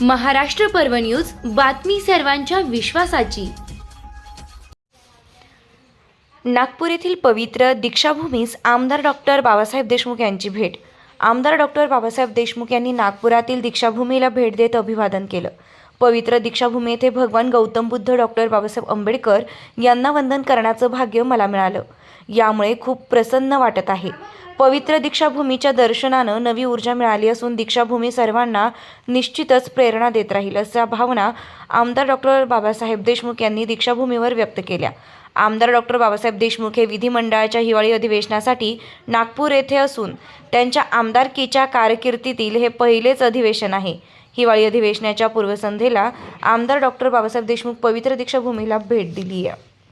महाराष्ट्र पर्व न्यूज बातमी सर्वांच्या विश्वासाची. नागपूर येथील पवित्र दीक्षाभूमीस आमदार डॉक्टर बाबासाहेब देशमुख यांची भेट. आमदार डॉक्टर बाबासाहेब देशमुख यांनी नागपुरातील दीक्षाभूमीला भेट देत अभिवादन केलं. पवित्र दीक्षाभूमी येथे भगवान गौतम बुद्ध डॉक्टर बाबासाहेब आंबेडकर यांना वंदन करण्याचं भाग्य मला मिळालं. यामुळे खूप प्रसन्न वाटत आहे. पवित्र दीक्षाभूमीच्या दर्शनानं नवी ऊर्जा मिळाली असून दीक्षाभूमी सर्वांना निश्चितच प्रेरणा देत राहील अशा भावना आमदार डॉक्टर बाबासाहेब देशमुख यांनी दीक्षाभूमीवर व्यक्त केल्या. आमदार डॉक्टर बाबासाहेब देशमुख हे विधिमंडळाच्या हिवाळी अधिवेशनासाठी नागपूर येथे असून त्यांच्या आमदारकीच्या कारकिर्दीतील हे पहिलेच अधिवेशन आहे. हिवाळी अधिवेशनाच्या पूर्वसंध्येला आमदार डॉक्टर बाबासाहेब देशमुख पवित्र दीक्षाभूमीला भेट दिली आहे